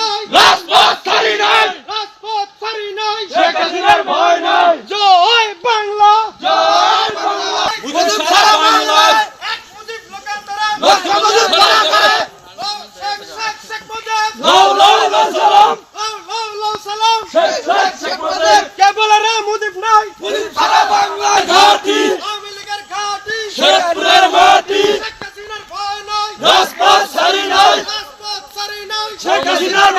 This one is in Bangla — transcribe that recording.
নাই। রাজপথ ছাড়ি নাই। রাজপথ ছাড়ি নাই। শেখ হাসিনার ভয় নাই। জয় বাংলা। জয় বাংলা। বুঝুন সারা বাংলা এক মুজিব লোকের দ্বারা লক্ষ মুজিব দ্বারা করে শেখ শেখ শেখ মুজিব। লও লও লও সালাম। লও লও লও সালাম। শেখ শেখ শেখ মুজিব। কে বলে রে মুজিব নাই। মুজিব সারা বাংলা ঘাটি। আওয়ামী লীগের ঘাটি। শেখপুরের মাটি। শেখ হাসিনার ভয় নাই। রাজ Şakasınlar mı?